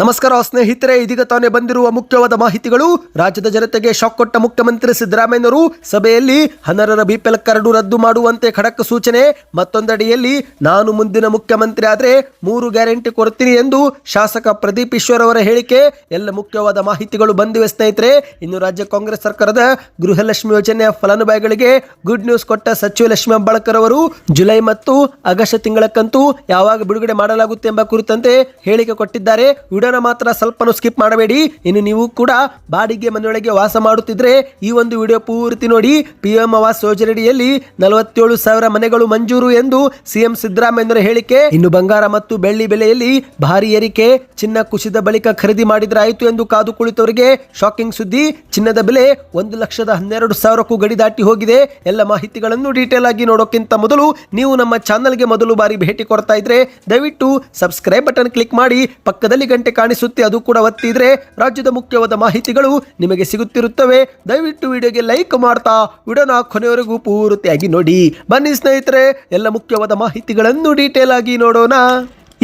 ನಮಸ್ಕಾರ ಸ್ನೇಹಿತರೆ, ಇದೀಗ ತಾನೇ ಬಂದಿರುವ ಮುಖ್ಯವಾದ ಮಾಹಿತಿಗಳು. ರಾಜ್ಯದ ಜನತೆಗೆ ಶಾಕ್ ಕೊಟ್ಟ ಮುಖ್ಯಮಂತ್ರಿ ಸಿದ್ದರಾಮಯ್ಯನವರು ಸಭೆಯಲ್ಲಿ ಅನರ್ಹರ ಬಿಪಿಎಲ್ ಕರಡು ರದ್ದು ಮಾಡುವಂತೆ ಖಡಕ್ ಸೂಚನೆ. ಮತ್ತೊಂದಡಿಯಲ್ಲಿ, ನಾನು ಮುಂದಿನ ಮುಖ್ಯಮಂತ್ರಿ ಆದರೆ ಮೂರು ಗ್ಯಾರಂಟಿ ಕೊಡ್ತೀನಿ ಎಂದು ಶಾಸಕ ಪ್ರದೀಪ್ ಈಶ್ವರ್ ಅವರ ಹೇಳಿಕೆ. ಎಲ್ಲ ಮುಖ್ಯವಾದ ಮಾಹಿತಿಗಳು ಬಂದಿವೆ ಸ್ನೇಹಿತರೆ. ಇನ್ನು ರಾಜ್ಯ ಕಾಂಗ್ರೆಸ್ ಸರ್ಕಾರದ ಗೃಹಲಕ್ಷ್ಮಿ ಯೋಜನೆಯ ಫಲಾನುಭವಿಗಳಿಗೆ ಗುಡ್ ನ್ಯೂಸ್ ಕೊಟ್ಟ ಸಚಿವ ಲಕ್ಷ್ಮಿ ಅಂಬಾಳ್ಕರ್ ಅವರು, ಜುಲೈ ಮತ್ತು ಆಗಸ್ಟ್ ತಿಂಗಳಕ್ಕಂತೂ ಕಂತು ಯಾವಾಗ ಬಿಡುಗಡೆ ಮಾಡಲಾಗುತ್ತೆ ಎಂಬ ಕುರಿತಂತೆ ಹೇಳಿಕೆ ಕೊಟ್ಟಿದ್ದಾರೆ. ವಿಡಿಯೋನ ಮಾತ್ರ ಸ್ವಲ್ಪನೂ ಸ್ಕಿಪ್ ಮಾಡಬೇಡಿ. ಇನ್ನು ನೀವು ಕೂಡ ಬಾಡಿಗೆ ಮನೆಯೊಳಗೆ ವಾಸ ಮಾಡುತ್ತಿದ್ರೆ ಈ ಒಂದು ವಿಡಿಯೋ ಪೂರ್ತಿ ನೋಡಿ. ಪಿ ಎಂ ಆವಾಸ್ ಯೋಜನೆಯಡಿಯಲ್ಲಿ ನಲವತ್ತೇಳು ಸಾವಿರ ಮನೆಗಳು ಮಂಜೂರು ಎಂದು ಸಿಎಂ ಸಿದ್ದರಾಮಯ್ಯರ ಹೇಳಿಕೆ. ಇನ್ನು ಬಂಗಾರ ಮತ್ತು ಬೆಳ್ಳಿ ಬೆಲೆಯಲ್ಲಿ ಭಾರಿ ಏರಿಕೆ, ಚಿನ್ನ ಕುಸಿದ ಬಳಿಕ ಖರೀದಿ ಮಾಡಿದ್ರಾಯಿತು ಎಂದು ಕಾದು ಕುಳಿತವರಿಗೆ ಶಾಕಿಂಗ್ ಸುದ್ದಿ. ಚಿನ್ನದ ಬೆಲೆ ಒಂದು ಲಕ್ಷದ ಹನ್ನೆರಡು ಸಾವಿರಕ್ಕೂ ಗಡಿ ದಾಟಿ ಹೋಗಿದೆ. ಎಲ್ಲ ಮಾಹಿತಿಗಳನ್ನು ಡೀಟೇಲ್ ಆಗಿ ನೋಡೋಕ್ಕಿಂತ ಮೊದಲು ನೀವು ನಮ್ಮ ಚಾನಲ್ಗೆ ಮೊದಲು ಬಾರಿ ಭೇಟಿ ಕೊಡ್ತಾ ಇದ್ರೆ ದಯವಿಟ್ಟು ಸಬ್ಸ್ಕ್ರೈಬ್ ಬಟನ್ ಕ್ಲಿಕ್ ಮಾಡಿ. ಪಕ್ಕದಲ್ಲಿ ಗಂಟೆ ಕಾಣಿಸುತ್ತೆ, ಅದು ಕೂಡ ಒತ್ತಿದ್ರೆ ರಾಜ್ಯದ ಮುಖ್ಯವಾದ ಮಾಹಿತಿಗಳು ನಿಮಗೆ ಸಿಗುತ್ತಿರುತ್ತವೆ. ದಯವಿಟ್ಟು ವಿಡಿಯೋಗೆ ಲೈಕ್ ಮಾಡ್ತಾ ವಿಡಿಯೋನ ಕೊನೆಯವರೆಗೂ ಪೂರ್ತಿಯಾಗಿ ನೋಡಿ. ಬನ್ನಿ ಸ್ನೇಹಿತರೆ, ಎಲ್ಲ ಮುಖ್ಯವಾದ ಮಾಹಿತಿಗಳನ್ನು ಡೀಟೇಲ್ ಆಗಿ ನೋಡೋಣ.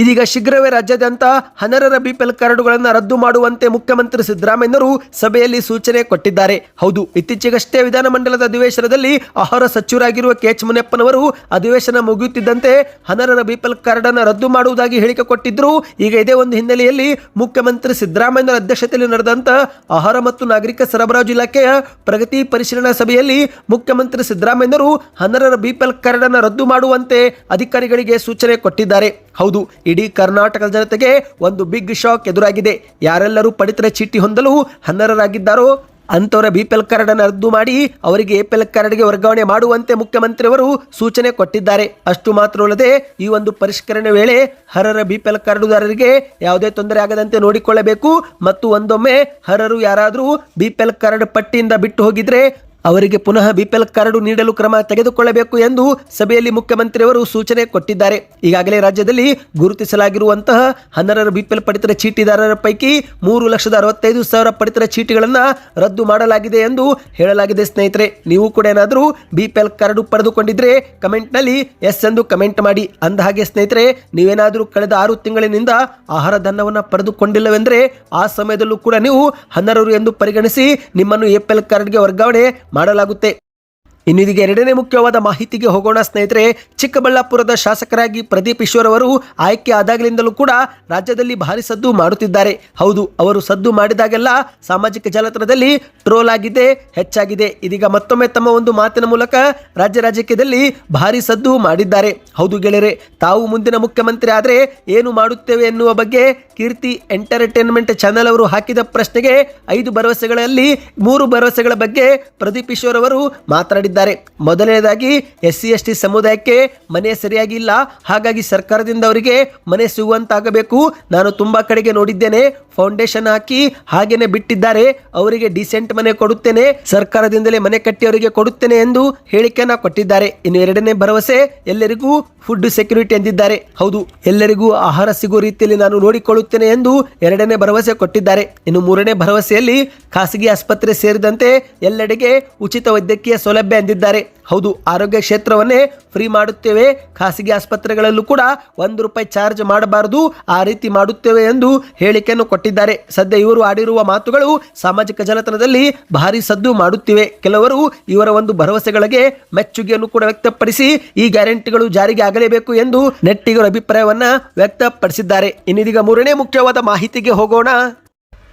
ಇದೀಗ ಶೀಘ್ರವೇ ರಾಜ್ಯಾದ್ಯಂತ ಹನರರ ಬಿಪಿಎಲ್ ಕಾರ್ಡುಗಳನ್ನು ರದ್ದು ಮಾಡುವಂತೆ ಮುಖ್ಯಮಂತ್ರಿ ಸಿದ್ದರಾಮಯ್ಯನವರು ಸಭೆಯಲ್ಲಿ ಸೂಚನೆ ಕೊಟ್ಟಿದ್ದಾರೆ. ಹೌದು, ಇತ್ತೀಚೆಗಷ್ಟೇ ವಿಧಾನಮಂಡಲದ ಅಧಿವೇಶನದಲ್ಲಿ ಆಹಾರ ಸಚಿವರಾಗಿರುವ ಕೆ ಎಚ್ ಮುನಿಯಪ್ಪನವರು ಅಧಿವೇಶನ ಮುಗಿಯುತ್ತಿದ್ದಂತೆ ಹನರರ ಬಿಪಿಎಲ್ ಕಾರ್ಡ್ ಅನ್ನು ರದ್ದು ಮಾಡುವುದಾಗಿ ಹೇಳಿಕೆ ಕೊಟ್ಟಿದ್ರು ಈಗ ಇದೇ ಒಂದು ಹಿನ್ನೆಲೆಯಲ್ಲಿ ಮುಖ್ಯಮಂತ್ರಿ ಸಿದ್ದರಾಮಯ್ಯನವರ ಅಧ್ಯಕ್ಷತೆಯಲ್ಲಿ ನಡೆದಂತ ಆಹಾರ ಮತ್ತು ನಾಗರಿಕ ಸರಬರಾಜು ಇಲಾಖೆಯ ಪ್ರಗತಿ ಪರಿಶೀಲನಾ ಸಭೆಯಲ್ಲಿ ಮುಖ್ಯಮಂತ್ರಿ ಸಿದ್ದರಾಮಯ್ಯನವರು ಹನರರ ಬಿಪಿಎಲ್ ಕಾರ್ಡ್ ಅನ್ನು ರದ್ದು ಮಾಡುವಂತೆ ಅಧಿಕಾರಿಗಳಿಗೆ ಸೂಚನೆ ಕೊಟ್ಟಿದ್ದಾರೆ. ಹೌದು, ಇಡೀ ಕರ್ನಾಟಕದ ಜನತೆಗೆ ಒಂದು ಬಿಗ್ ಶಾಕ್ ಎದುರಾಗಿದೆ. ಯಾರೆಲ್ಲರೂ ಪಡಿತರ ಚೀಟಿ ಹೊಂದಲು ಹನ್ನರರಾಗಿದ್ದಾರೋ ಅಂಥವರ ಬಿ ಪಿ ಎಲ್ ಕಾರ್ಡ್ ಅನ್ನು ರದ್ದು ಮಾಡಿ ಅವರಿಗೆ ಎ ಪಿ ಎಲ್ ಕಾರ್ಡ್ಗೆ ವರ್ಗಾವಣೆ ಮಾಡುವಂತೆ ಮುಖ್ಯಮಂತ್ರಿಯವರು ಸೂಚನೆ ಕೊಟ್ಟಿದ್ದಾರೆ. ಅಷ್ಟು ಮಾತ್ರವಲ್ಲದೆ ಈ ಒಂದು ಪರಿಷ್ಕರಣೆ ವೇಳೆ ಹರರ ಬಿ ಪಿ ಎಲ್ ಕಾರ್ಡುದಾರರಿಗೆ ಯಾವುದೇ ತೊಂದರೆ ಆಗದಂತೆ ನೋಡಿಕೊಳ್ಳಬೇಕು ಮತ್ತು ಒಂದೊಮ್ಮೆ ಹರರು ಯಾರಾದರೂ ಬಿ ಪಿ ಎಲ್ ಕಾರ್ಡ್ ಪಟ್ಟಿಯಿಂದ ಬಿಟ್ಟು ಹೋಗಿದ್ರೆ ಅವರಿಗೆ ಪುನಃ ಬಿಪಿಎಲ್ ಕಾರ್ಡು ನೀಡಲು ಕ್ರಮ ತೆಗೆದುಕೊಳ್ಳಬೇಕು ಎಂದು ಸಭೆಯಲ್ಲಿ ಮುಖ್ಯಮಂತ್ರಿಯವರು ಸೂಚನೆ ಕೊಟ್ಟಿದ್ದಾರೆ. ಈಗಾಗಲೇ ರಾಜ್ಯದಲ್ಲಿ ಗುರುತಿಸಲಾಗಿರುವಂತಹ ಹನ್ನೆರಡು ಬಿಪಿಎಲ್ ಪಡಿತರ ಚೀಟಿದಾರರ ಪೈಕಿ ಮೂರು ಲಕ್ಷದ ಅರವತ್ತೈದು ಸಾವಿರ ಪಡಿತರ ಚೀಟಿಗಳನ್ನು ರದ್ದು ಮಾಡಲಾಗಿದೆ ಎಂದು ಹೇಳಲಾಗಿದೆ ಸ್ನೇಹಿತರೆ. ನೀವು ಕೂಡ ಏನಾದರೂ ಬಿಪಿಎಲ್ ಕಾರ್ಡು ಪಡೆದುಕೊಂಡಿದ್ರೆ ಕಮೆಂಟ್ನಲ್ಲಿ ಎಸ್ ಎಂದು ಕಮೆಂಟ್ ಮಾಡಿ. ಅಂದ ಹಾಗೆ ಸ್ನೇಹಿತರೆ, ನೀವೇನಾದರೂ ಕಳೆದ ಆರು ತಿಂಗಳಿನಿಂದ ಆಹಾರ ಧನವನ್ನು ಪಡೆದುಕೊಂಡಿಲ್ಲವೆಂದರೆ ಆ ಸಮಯದಲ್ಲೂ ಕೂಡ ನೀವು ಹನ್ನೆರಡು ಎಂದು ಪರಿಗಣಿಸಿ ನಿಮ್ಮನ್ನು ಎಪಿಎಲ್ ಕಾರ್ಡ್ಗೆ ವರ್ಗಾವಣೆ ಮಾಡಲಾಗುತ್ತೆ. ಇನ್ನು ಇದೀಗ ಎರಡನೇ ಮುಖ್ಯವಾದ ಮಾಹಿತಿಗೆ ಹೋಗೋಣ ಸ್ನೇಹಿತರೆ, ಚಿಕ್ಕಬಳ್ಳಾಪುರದ ಶಾಸಕರಾಗಿ ಪ್ರದೀಪ್ ಈಶ್ವರ್ ಅವರು ಆಯ್ಕೆ ಆದಾಗಲಿಂದಲೂ ಕೂಡ ರಾಜ್ಯದಲ್ಲಿ ಭಾರಿ ಸದ್ದು ಮಾಡುತ್ತಿದ್ದಾರೆ. ಹೌದು, ಅವರು ಸದ್ದು ಮಾಡಿದಾಗೆಲ್ಲ ಸಾಮಾಜಿಕ ಜಾಲತಾಣದಲ್ಲಿ ಟ್ರೋಲ್ ಆಗಿದೆ, ಹೆಚ್ಚಾಗಿದೆ. ಇದೀಗ ಮತ್ತೊಮ್ಮೆ ತಮ್ಮ ಒಂದು ಮಾತಿನ ಮೂಲಕ ರಾಜ್ಯ ರಾಜಕೀಯದಲ್ಲಿ ಭಾರಿ ಸದ್ದು ಮಾಡಿದ್ದಾರೆ. ಹೌದು ಗೆಳೆಯರೆ, ತಾವು ಮುಂದಿನ ಮುಖ್ಯಮಂತ್ರಿ ಆದರೆ ಏನು ಮಾಡುತ್ತೇವೆ ಎನ್ನುವ ಬಗ್ಗೆ ಕೀರ್ತಿ ಎಂಟರ್ಟೈನ್ಮೆಂಟ್ ಚಾನೆಲ್ ಅವರು ಹಾಕಿದ ಪ್ರಶ್ನೆಗೆ ಐದು ಭರವಸೆಗಳಲ್ಲಿ ಮೂರು ಭರವಸೆಗಳ ಬಗ್ಗೆ ಪ್ರದೀಪ್ ಈಶ್ವರ್ ಅವರು ಮಾತನಾಡಿದ್ದಾರೆ. ಮೊದಲನೇದಾಗಿ ಎಸ್ ಸಿ ಎಸ್ ಟಿ ಸಮುದಾಯಕ್ಕೆ ಮನೆ ಸರಿಯಾಗಿ ಇಲ್ಲ ಹಾಗಾಗಿ ಸರ್ಕಾರದಿಂದ ಅವರಿಗೆ ಮನೆ ಸಿಗುವಂತಾಗಬೇಕು. ನಾನು ತುಂಬಾ ಕಡೆಗೆ ನೋಡಿದ್ದೇನೆ. ಫೌಂಡೇಶನ್ ಹಾಕಿ ಹಾಗೇನೆ ಬಿಟ್ಟಿದ್ದಾರೆ. ಅವರಿಗೆ ಡಿಸೆಂಟ್ ಮನೆ ಕೊಡುತ್ತೇನೆ. ಸರ್ಕಾರದಿಂದಲೇ ಮನೆ ಕಟ್ಟಿ ಅವರಿಗೆ ಕೊಡುತ್ತೇನೆ ಎಂದು ಹೇಳಿಕೆಯನ್ನ ಕೊಟ್ಟಿದ್ದಾರೆ. ಇನ್ನು ಎರಡನೇ ಭರವಸೆ, ಎಲ್ಲರಿಗೂ ಫುಡ್ ಸೆಕ್ಯೂರಿಟಿ ಎಂದಿದ್ದಾರೆ. ಹೌದು, ಎಲ್ಲರಿಗೂ ಆಹಾರ ಸಿಗುವ ರೀತಿಯಲ್ಲಿ ನಾನು ನೋಡಿಕೊಳ್ಳುತ್ತೇನೆ ಎಂದು ಎರಡನೇ ಭರವಸೆ ಕೊಟ್ಟಿದ್ದಾರೆ. ಇನ್ನು ಮೂರನೇ ಭರವಸೆಯಲ್ಲಿ ಖಾಸಗಿ ಆಸ್ಪತ್ರೆ ಸೇರಿದಂತೆ ಎಲ್ಲೆಡೆಗೆ ಉಚಿತ ವೈದ್ಯಕೀಯ ಸೌಲಭ್ಯ ಎಂದಿದ್ದಾರೆ ಹೌದು, ಆರೋಗ್ಯ ಕ್ಷೇತ್ರವನ್ನೇ ಫ್ರೀ ಮಾಡುತ್ತೇವೆ. ಖಾಸಗಿ ಆಸ್ಪತ್ರೆಗಳಲ್ಲೂ ಕೂಡ ಒಂದು ರೂಪಾಯಿ ಚಾರ್ಜ್ ಮಾಡಬಾರದು. ಆ ರೀತಿ ಮಾಡುತ್ತೇವೆ ಎಂದು ಹೇಳಿಕೆಯನ್ನು ಕೊಟ್ಟಿದ್ದಾರೆ. ಸದ್ಯ ಇವರು ಆಡಿರುವ ಮಾತುಗಳು ಸಾಮಾಜಿಕ ಜಾಲತಾಣದಲ್ಲಿ ಭಾರಿ ಸದ್ದು ಮಾಡುತ್ತಿವೆ. ಕೆಲವರು ಇವರ ಒಂದು ಭರವಸೆಗಳಿಗೆ ಮೆಚ್ಚುಗೆಯನ್ನು ಕೂಡ ವ್ಯಕ್ತಪಡಿಸಿ ಈ ಗ್ಯಾರಂಟಿಗಳು ಜಾರಿಗೆ ಆಗಲೇಬೇಕು ಎಂದು ನೆಟ್ಟಿಗರ ಅಭಿಪ್ರಾಯವನ್ನ ವ್ಯಕ್ತಪಡಿಸಿದ್ದಾರೆ. ಇನ್ನಿದೀಗ ಮೂರನೇ ಮುಖ್ಯವಾದ ಮಾಹಿತಿಗೆ ಹೋಗೋಣ.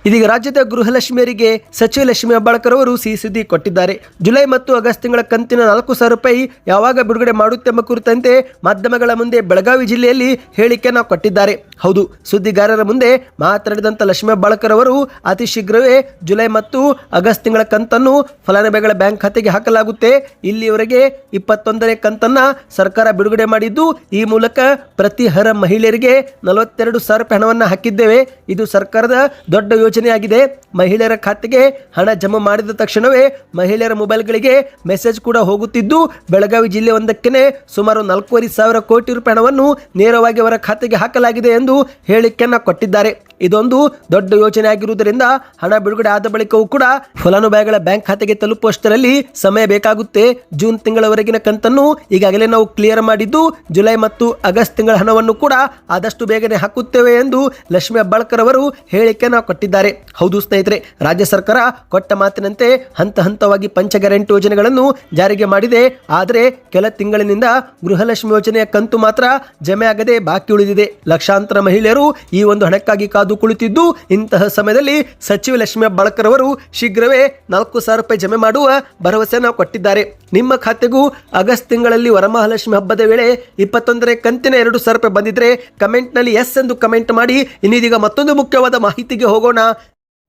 ಇದೀಗ ರಾಜ್ಯದ ಗೃಹಲಕ್ಷ್ಮಿಯರಿಗೆ ಸಚಿವ ಲಕ್ಷ್ಮಿ ಹೆಬ್ಬಾಳ್ಕರ್ ಅವರು ಸಿಹಿ ಸುದ್ದಿ ಕೊಟ್ಟಿದ್ದಾರೆ. ಜುಲೈ ಮತ್ತು ಆಗಸ್ಟ್ ತಿಂಗಳ ಕಂತಿನ ನಾಲ್ಕು ಸಾವಿರ ರೂಪಾಯಿ ಯಾವಾಗ ಬಿಡುಗಡೆ ಮಾಡುತ್ತೆಂಬ ಕುರಿತಂತೆ ಮಾಧ್ಯಮಗಳ ಮುಂದೆ ಬೆಳಗಾವಿ ಜಿಲ್ಲೆಯಲ್ಲಿ ಹೇಳಿಕೆಯನ್ನು ಕೊಟ್ಟಿದ್ದಾರೆ. ಹೌದು, ಸುದ್ದಿಗಾರರ ಮುಂದೆ ಮಾತನಾಡಿದಂಥ ಲಕ್ಷ್ಮೀ ಬಾಳಕರ್ ಅವರು ಅತಿ ಶೀಘ್ರವೇ ಜುಲೈ ಮತ್ತು ಆಗಸ್ಟ್ ತಿಂಗಳ ಕಂತನ್ನು ಫಲಾನುಭವಿಗಳ ಬ್ಯಾಂಕ್ ಖಾತೆಗೆ ಹಾಕಲಾಗುತ್ತೆ. ಇಲ್ಲಿಯವರೆಗೆ ಇಪ್ಪತ್ತೊಂದನೇ ಕಂತನ್ನ ಸರ್ಕಾರ ಬಿಡುಗಡೆ ಮಾಡಿದ್ದು, ಈ ಮೂಲಕ ಪ್ರತಿ ಹರ ಮಹಿಳೆಯರಿಗೆ ನಲವತ್ತೆರಡು ಸಾವಿರ ರೂಪಾಯಿ ಹಣವನ್ನು ಹಾಕಿದ್ದೇವೆ. ಇದು ಸರ್ಕಾರದ ದೊಡ್ಡ ಯೋಜನೆಯಾಗಿದೆ. ಮಹಿಳೆಯರ ಖಾತೆಗೆ ಹಣ ಜಮಾ ಮಾಡಿದ ತಕ್ಷಣವೇ ಮಹಿಳೆಯರ ಮೊಬೈಲ್ಗಳಿಗೆ ಮೆಸೇಜ್ ಕೂಡ ಹೋಗುತ್ತಿದ್ದು, ಬೆಳಗಾವಿ ಜಿಲ್ಲೆ ಒಂದಕ್ಕೆ ಸುಮಾರು ನಾಲ್ಕೂವರೆ ಸಾವಿರ ಕೋಟಿ ರೂಪಾಯಿ ಹಣವನ್ನು ನೇರವಾಗಿ ಅವರ ಖಾತೆಗೆ ಹಾಕಲಾಗಿದೆ ಎಂದು ಹೇಳಿಕೆಯನ್ನ ಕೊಟ್ಟಿದ್ದಾರೆ. ಇದೊಂದು ದೊಡ್ಡ ಯೋಜನೆ ಆಗಿರುವುದರಿಂದ ಹಣ ಬಿಡುಗಡೆ ಆದ ಬಳಿಕವೂ ಕೂಡ ಫಲಾನುಭವಿಗಳ ಬ್ಯಾಂಕ್ ಖಾತೆಗೆ ತಲುಪುವಷ್ಟರಲ್ಲಿ ಸಮಯ ಬೇಕಾಗುತ್ತೆ. ಜೂನ್ ತಿಂಗಳವರೆಗಿನ ಕಂತನ್ನು ಈಗಾಗಲೇ ನಾವು ಕ್ಲಿಯರ್ ಮಾಡಿದ್ದು ಜುಲೈ ಮತ್ತು ಆಗಸ್ಟ್ ತಿಂಗಳ ಹಣವನ್ನು ಕೂಡ ಆದಷ್ಟು ಬೇಗನೆ ಹಾಕುತ್ತೇವೆ ಎಂದು ಲಕ್ಷ್ಮಿ ಅಬ್ಬಾಳ್ಕರ್ ಅವರು ಹೇಳಿಕೆಯನ್ನು ಕೊಟ್ಟಿದ್ದಾರೆ. ಹೌದು ಸ್ನೇಹಿತರೆ, ರಾಜ್ಯ ಸರ್ಕಾರ ಕೊಟ್ಟ ಮಾತಿನಂತೆ ಹಂತ ಹಂತವಾಗಿ ಪಂಚ ಗ್ಯಾರಂಟಿ ಯೋಜನೆಗಳನ್ನು ಜಾರಿಗೆ ಮಾಡಿದೆ. ಆದರೆ ಕೆಲ ತಿಂಗಳಿನಿಂದ ಗೃಹಲಕ್ಷ್ಮಿ ಯೋಜನೆಯ ಕಂತು ಮಾತ್ರ ಜಮೆ ಆಗದೆ ಬಾಕಿ ಉಳಿದಿದೆ. ಲಕ್ಷಾಂತರ ಮಹಿಳೆಯರು ಈ ಒಂದು ಹಣಕ್ಕಾಗಿ ಕಾದು ಕುಳಿತಿದ್ದು, ಇಂತಹ ಸಮಯದಲ್ಲಿ ಸಚಿವ ಲಕ್ಷ್ಮೀ ಅವರು ಶೀಘ್ರವೇ ನಾಲ್ಕು ಸಾವಿರ ರೂಪಾಯಿ ಜಮೆ ಮಾಡುವ ಭರವಸೆಯನ್ನು ಕೊಟ್ಟಿದ್ದಾರೆ. ನಿಮ್ಮ ಖಾತೆಗೂ ಆಗಸ್ಟ್ ತಿಂಗಳಲ್ಲಿ ವರಮಹಾಲಕ್ಷ್ಮಿ ಹಬ್ಬದ ವೇಳೆ ಇಪ್ಪತ್ತೊಂದನೇ ಕಂತಿನ ಎರಡು ಸಾವಿರ ರೂಪಾಯಿ ಬಂದಿದ್ರೆ ಕಮೆಂಟ್ನಲ್ಲಿ ಎಸ್ ಎಂದು ಕಮೆಂಟ್ ಮಾಡಿ, ಇನ್ನಿದೀಗ ಮತ್ತೊಂದು ಮುಖ್ಯವಾದ ಮಾಹಿತಿಗೆ ಹೋಗೋಣ.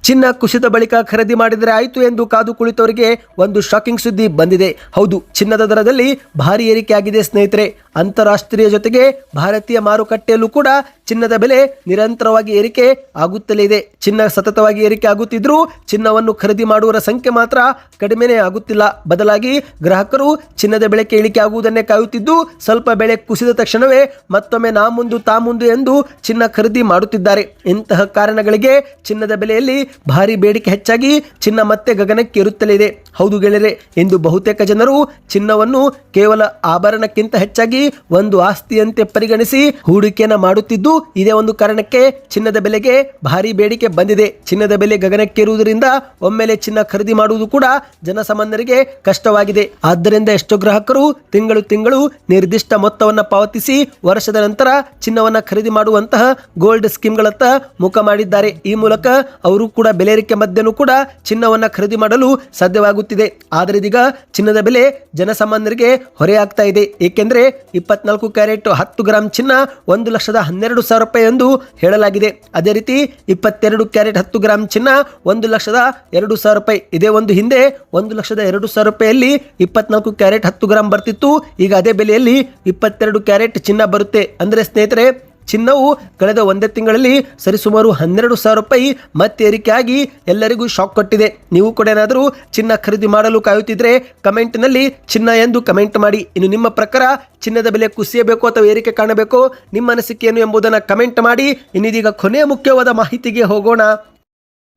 ಚಿನ್ನ ಕುಸಿದ ಬಳಿಕ ಖರೀದಿ ಮಾಡಿದರೆ ಆಯಿತು ಎಂದು ಕಾದು ಕುಳಿತವರಿಗೆ ಒಂದು ಶಾಕಿಂಗ್ ಸುದ್ದಿ ಬಂದಿದೆ. ಹೌದು, ಚಿನ್ನದ ದರದಲ್ಲಿ ಭಾರಿ ಏರಿಕೆ ಆಗಿದೆ ಸ್ನೇಹಿತರೆ. ಅಂತಾರಾಷ್ಟ್ರೀಯ ಜೊತೆಗೆ ಭಾರತೀಯ ಮಾರುಕಟ್ಟೆಯಲ್ಲೂ ಕೂಡ ಚಿನ್ನದ ಬೆಲೆ ನಿರಂತರವಾಗಿ ಏರಿಕೆ ಆಗುತ್ತಲೇ ಇದೆ. ಚಿನ್ನ ಸತತವಾಗಿ ಏರಿಕೆ ಆಗುತ್ತಿದ್ರೂ ಚಿನ್ನವನ್ನು ಖರೀದಿ ಮಾಡುವರ ಸಂಖ್ಯೆ ಮಾತ್ರ ಕಡಿಮೆನೇ ಆಗುತ್ತಿಲ್ಲ. ಬದಲಾಗಿ ಗ್ರಾಹಕರು ಚಿನ್ನದ ಬೆಲೆ ಇಳಿಕೆ ಆಗುವುದನ್ನೇ ಕಾಯುತ್ತಿದ್ದು, ಸ್ವಲ್ಪ ಬೆಳೆ ಕುಸಿದ ತಕ್ಷಣವೇ ಮತ್ತೊಮ್ಮೆ ನಾ ಮುಂದು ತಾ ಮುಂದು ಎಂದು ಚಿನ್ನ ಖರೀದಿ ಮಾಡುತ್ತಿದ್ದಾರೆ. ಇಂತಹ ಕಾರಣಗಳಿಗೆ ಚಿನ್ನದ ಬೆಲೆಯಲ್ಲಿ ಭಾರಿ ಬೇಡಿಕೆ ಹೆಚ್ಚಾಗಿ ಚಿನ್ನ ಮತ್ತೆ ಗಗನಕ್ಕೆ ಇರುತ್ತಲೇ ಇದೆ. ಹೌದು ಗೆಳೆಯರೆ ಎಂದು ಬಹುತೇಕ ಜನರು ಚಿನ್ನವನ್ನು ಕೇವಲ ಆಭರಣಕ್ಕಿಂತ ಹೆಚ್ಚಾಗಿ ಒಂದು ಆಸ್ತಿಯಂತೆ ಪರಿಗಣಿಸಿ ಹೂಡಿಕೆಯನ್ನು ಮಾಡುತ್ತಿದ್ದು ಇದೇ ಒಂದು ಕಾರಣಕ್ಕೆ ಚಿನ್ನದ ಬೆಲೆಗೆ ಭಾರಿ ಬೇಡಿಕೆ ಬಂದಿದೆ. ಚಿನ್ನದ ಬೆಲೆ ಗಗನಕ್ಕೇರುವುದರಿಂದ ಒಮ್ಮೆಲೆ ಚಿನ್ನ ಖರೀದಿ ಮಾಡುವುದು ಕೂಡ ಜನಸಾಮಾನ್ಯರಿಗೆ ಕಷ್ಟವಾಗಿದೆ. ಆದ್ದರಿಂದ ಎಷ್ಟೋ ಗ್ರಾಹಕರು ತಿಂಗಳು ತಿಂಗಳು ನಿರ್ದಿಷ್ಟ ಮೊತ್ತವನ್ನು ಪಾವತಿಸಿ ವರ್ಷದ ನಂತರ ಚಿನ್ನವನ್ನ ಖರೀದಿ ಮಾಡುವಂತಹ ಗೋಲ್ಡ್ ಸ್ಕೀಮ್ಗಳತ್ತ ಮುಖ ಮಾಡಿದ್ದಾರೆ. ಈ ಮೂಲಕ ಅವರು ಕೂಡ ಬೆಲೆ ಏರಿಕೆ ಮಧ್ಯನೂ ಕೂಡ ಚಿನ್ನವನ್ನ ಖರೀದಿ ಮಾಡಲು ಸಾಧ್ಯವಾಗುತ್ತಿದೆ. ಆದರೆ ಇದೀಗ ಚಿನ್ನದ ಬೆಲೆ ಜನಸಾಮಾನ್ಯರಿಗೆ ಹೊರೆಯಾಗ್ತಾ ಇದೆ. ಏಕೆಂದರೆ ಇಪ್ಪತ್ನಾಲ್ಕು ಕ್ಯಾರೆಟ್ ಹತ್ತು ಗ್ರಾಂ ಚಿನ್ನ ಒಂದು ಲಕ್ಷದ ಹನ್ನೆರಡು ಸಾವಿರ ರೂಪಾಯಿ ಎಂದು ಹೇಳಲಾಗಿದೆ. ಅದೇ ರೀತಿ ಇಪ್ಪತ್ತೆರಡು ಕ್ಯಾರೆಟ್ ಹತ್ತು ಗ್ರಾಂ ಚಿನ್ನ ಒಂದು ಲಕ್ಷದ ಎರಡು ಸಾವಿರ ರೂಪಾಯಿ. ಇದೇ ಒಂದು ಹಿಂದೆ ಒಂದು ಲಕ್ಷದ ಎರಡು ಸಾವಿರ ರೂಪಾಯಿಯಲ್ಲಿ ಇಪ್ಪತ್ನಾಲ್ಕು ಕ್ಯಾರೆಟ್ ಹತ್ತು ಗ್ರಾಂ ಬರ್ತಿತ್ತು. ಈಗ ಅದೇ ಬೆಲೆಯಲ್ಲಿ ಇಪ್ಪತ್ತೆರಡು ಕ್ಯಾರೆಟ್ ಚಿನ್ನ ಬರುತ್ತೆ. ಅಂದರೆ ಸ್ನೇಹಿತರೆ ಚಿನ್ನವು ಕಳೆದ ಒಂದೇ ತಿಂಗಳಲ್ಲಿ ಸರಿಸುಮಾರು ಹನ್ನೆರಡು ಸಾವಿರ ರೂಪಾಯಿ ಮತ್ತೆ ಏರಿಕೆಯಾಗಿ ಎಲ್ಲರಿಗೂ ಶಾಕ್ ಕೊಟ್ಟಿದೆ. ನೀವು ಕೂಡ ಏನಾದರೂ ಚಿನ್ನ ಖರೀದಿ ಮಾಡಲು ಕಾಯುತ್ತಿದ್ರೆ ಕಮೆಂಟ್ನಲ್ಲಿ ಚಿನ್ನ ಎಂದು ಕಮೆಂಟ್ ಮಾಡಿ. ಇನ್ನು ನಿಮ್ಮ ಪ್ರಕಾರ ಚಿನ್ನದ ಬೆಲೆ ಕುಸಿಯಬೇಕು ಅಥವಾ ಏರಿಕೆ ಕಾಣಬೇಕು ನಿಮ್ಮ ಅನಿಸಿಕೆಯನ್ನು ಎಂಬುದನ್ನು ಕಮೆಂಟ್ ಮಾಡಿ. ಇನ್ನಿದೀಗ ಕೊನೆಯ ಮುಖ್ಯವಾದ ಮಾಹಿತಿಗೆ ಹೋಗೋಣ.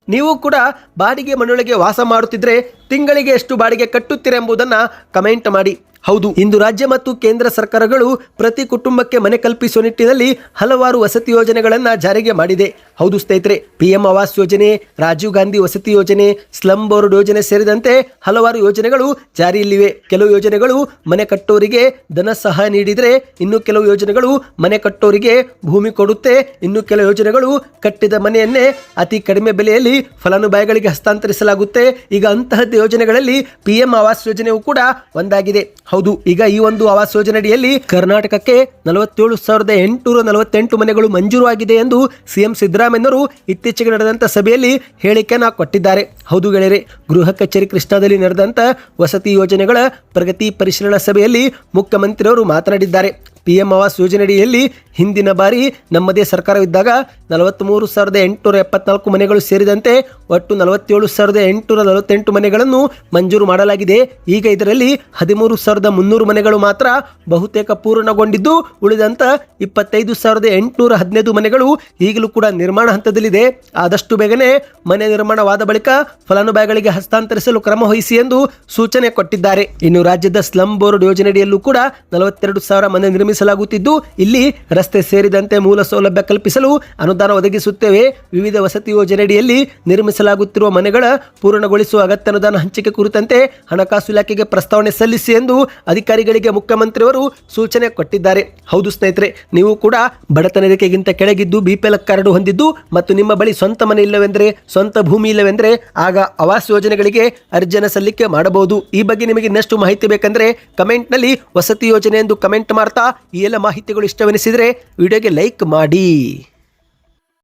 ನೀವು ಕೂಡ ಬಾಡಿಗೆ ಮನೆಯೊಳಗೆ ವಾಸ ಮಾಡುತ್ತಿದ್ರೆ ತಿಂಗಳಿಗೆ ಎಷ್ಟು ಬಾಡಿಗೆ ಕಟ್ಟುತ್ತೀರ ಎಂಬುದನ್ನು ಕಮೆಂಟ್ ಮಾಡಿ. ಹೌದು. ಇಂದು ರಾಜ್ಯ ಮತ್ತು ಕೇಂದ್ರ ಸರ್ಕಾರಗಳು ಪ್ರತಿ ಕುಟುಂಬಕ್ಕೆ ಮನೆ ಕಲ್ಪಿಸುವ ನಿಟ್ಟಿನಲ್ಲಿ ಹಲವಾರು ವಸತಿ ಯೋಜನೆಗಳನ್ನು ಜಾರಿಗೆ ಮಾಡಿದೆ. ಹೌದು ಸ್ನೇಹಿತರೆ, ಪಿಎಂ ಆವಾಸ್ ಯೋಜನೆ, ರಾಜೀವ್ ಗಾಂಧಿ ವಸತಿ ಯೋಜನೆ, ಸ್ಲಂ ಬೋರ್ಡ್ ಯೋಜನೆ ಸೇರಿದಂತೆ ಹಲವಾರು ಯೋಜನೆಗಳು ಜಾರಿಯಲ್ಲಿವೆ ಕೆಲವು ಯೋಜನೆಗಳು ಮನೆ ಕಟ್ಟೋರಿಗೆ ಧನ ಸಹಾಯ ನೀಡಿದರೆ ಇನ್ನು ಕೆಲವು ಯೋಜನೆಗಳು ಮನೆ ಕಟ್ಟೋರಿಗೆ ಭೂಮಿ ಕೊಡುತ್ತೆ. ಇನ್ನು ಕೆಲವು ಯೋಜನೆಗಳು ಕಟ್ಟಿದ ಮನೆಯನ್ನೇ ಅತಿ ಕಡಿಮೆ ಬೆಲೆಯಲ್ಲಿ ಫಲಾನುಭವಿಗಳಿಗೆ ಹಸ್ತಾಂತರಿಸಲಾಗುತ್ತೆ. ಈಗ ಅಂತಹದ್ದು ಯೋಜನೆಗಳಲ್ಲಿ ಪಿಎಂ ಆವಾಸ್ ಯೋಜನೆಯೂ ಕೂಡ ಒಂದಾಗಿದೆ. ಹೌದು, ಈಗ ಈ ಒಂದು ಆವಾಸ್ ಯೋಜನೆ ಅಡಿಯಲ್ಲಿ ಕರ್ನಾಟಕಕ್ಕೆ ನಲವತ್ತೇಳು ಸಾವಿರದ ಎಂಟುನೂರ ನಲವತ್ತೆಂಟು ಮನೆಗಳು ಮಂಜೂರಾಗಿದೆ ಎಂದು ಸಿಎಂ ಸಿದ್ದರಾಮಯ್ಯರು ಇತ್ತೀಚೆಗೆ ನಡೆದಂತ ಸಭೆಯಲ್ಲಿ ಹೇಳಿಕೆಯನ್ನು ಕೊಟ್ಟಿದ್ದಾರೆ. ಹೌದು ಗೆಳೆಯರೆ, ಗೃಹ ಕಚೇರಿ ಕೃಷ್ಣಾದಲ್ಲಿ ನಡೆದಂತ ವಸತಿ ಯೋಜನೆಗಳ ಪ್ರಗತಿ ಪರಿಶೀಲನಾ ಸಭೆಯಲ್ಲಿ ಮುಖ್ಯಮಂತ್ರಿಯವರು ಮಾತನಾಡಿದ್ದಾರೆ. ಪಿಎಂ ಆವಾಸ್ ಯೋಜನೆಯಡಿಯಲ್ಲಿ ಹಿಂದಿನ ಬಾರಿ ನಮ್ಮದೇ ಸರ್ಕಾರವಿದ್ದಾಗ ನಲವತ್ತ್ಮೂರು ಸಾವಿರದ ಎಂಟುನೂರ ಎಪ್ಪತ್ನಾಲ್ಕು ಮನೆಗಳು ಸೇರಿದಂತೆ ಒಟ್ಟು ನಲವತ್ತೇಳು ಸಾವಿರದ ಎಂಟುನೂರ ನಲವತ್ತೆಂಟು ಮನೆಗಳನ್ನು ಮಂಜೂರು ಮಾಡಲಾಗಿದೆ. ಈಗ ಇದರಲ್ಲಿ ಹದಿಮೂರು ಸಾವಿರದ ಮುನ್ನೂರು ಮನೆಗಳು ಮಾತ್ರ ಬಹುತೇಕ ಪೂರ್ಣಗೊಂಡಿದ್ದು, ಉಳಿದಂತ ಇಪ್ಪತ್ತೈದು ಸಾವಿರದ ಎಂಟುನೂರ ಹದಿನೈದು ಮನೆಗಳು ಈಗಲೂ ಕೂಡ ನಿರ್ಮಾಣ ಹಂತದಲ್ಲಿದೆ. ಆದಷ್ಟು ಬೇಗನೆ ಮನೆ ನಿರ್ಮಾಣವಾದ ಬಳಿಕ ಫಲಾನುಭವಿಗಳಿಗೆ ಹಸ್ತಾಂತರಿಸಲು ಕ್ರಮ ವಹಿಸಿ ಎಂದು ಸೂಚನೆ ಕೊಟ್ಟಿದ್ದಾರೆ. ಇನ್ನು ರಾಜ್ಯದ ಸ್ಲಂ ಬೋರ್ಡ್ ಯೋಜನೆಯಡಿಯಲ್ಲೂ ಕೂಡ ನಲವತ್ತೆರಡು ಸಾವಿರ ಮನೆ ನಿರ್ಮಿಸಲಾಗುತ್ತಿದ್ದು, ಇಲ್ಲಿ ರಸ್ತೆ ಸೇರಿದಂತೆ ಮೂಲ ಸೌಲಭ್ಯ ಕಲ್ಪಿಸಲು ಅನುದಾನ ಒದಗಿಸುತ್ತೇವೆ. ವಿವಿಧ ವಸತಿ ಯೋಜನೆಯಡಿಯಲ್ಲಿ ನಿರ್ಮಿಸಲಾಗುತ್ತಿರುವ ಮನೆಗಳ ಪೂರ್ಣಗೊಳಿಸುವ ಅಗತ್ಯ ಅನುದಾನ ಹಂಚಿಕೆ ಕುರಿತಂತೆ ಹಣಕಾಸು ಇಲಾಖೆಗೆ ಪ್ರಸ್ತಾವನೆ ಸಲ್ಲಿಸಿ ಎಂದು ಅಧಿಕಾರಿಗಳಿಗೆ ಮುಖ್ಯಮಂತ್ರಿಯವರು ಸೂಚನೆ ಕೊಟ್ಟಿದ್ದಾರೆ. ಹೌದು ಸ್ನೇಹಿತರೆ, ನೀವು ಕೂಡ ಬಡತನ ರೇಖೆಗಿಂತ ಕೆಳಗಿದ್ದು ಬಿಪಿಎಲ್ ಕಾರ್ಡ್ ಹೊಂದಿದ್ದು ಮತ್ತು ನಿಮ್ಮ ಬಳಿ ಸ್ವಂತ ಮನೆ ಇಲ್ಲವೆಂದರೆ, ಸ್ವಂತ ಭೂಮಿ ಇಲ್ಲವೆಂದರೆ ಆಗ ಆವಾಸ್ ಯೋಜನೆಗಳಿಗೆ ಅರ್ಜಿಯನ್ನು ಸಲ್ಲಿಕೆ ಮಾಡಬಹುದು. ಈ ಬಗ್ಗೆ ನಿಮಗೆ ಇನ್ನಷ್ಟು ಮಾಹಿತಿ ಬೇಕಂದ್ರೆ ಕಮೆಂಟ್ನಲ್ಲಿ ವಸತಿ ಯೋಜನೆ ಎಂದು ಕಮೆಂಟ್ ಮಾಡ್ತಾ ಈ ಎಲ್ಲ ಮಾಹಿತಿಗಳು ಇಷ್ಟವೆನಿಸಿದರೆ ವಿಡಿಯೋಗೆ ಲೈಕ್ ಮಾಡಿ.